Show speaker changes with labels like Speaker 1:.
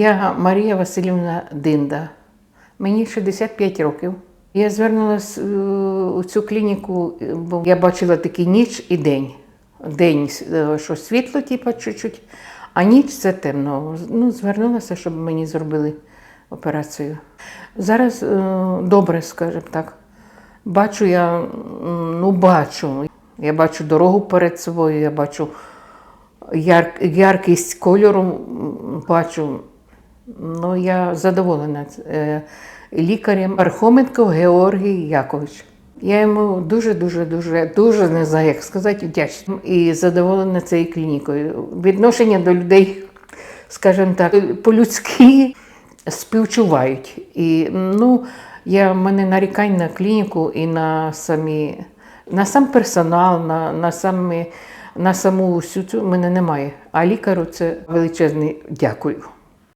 Speaker 1: Я Марія Васильівна Динда. Мені 65 років. Я звернулася е, у цю клініку, е, бо я бачила такий ніч і день. День, е, що світло, типу, чуть-чуть, а ніч це темно. Ну, звернулася, щоб мені зробили операцію. Зараз добре, скажімо так. Бачу я, ну бачу. Я бачу дорогу перед собою, я бачу яр, яркість кольору, бачу. Ну, я задоволена е, лікарем Пархоменко Георгій Якович. Я йому дуже, дуже, дуже, дуже не знаю, як сказати, вдячна і задоволена цією клінікою. Відношення до людей, скажімо так, по-людськи співчувають. І ну, я в мене нарікань на клініку і на самі, на сам персонал, на, на, самі, на саму всю цю мене немає. А лікару це величезне дякую.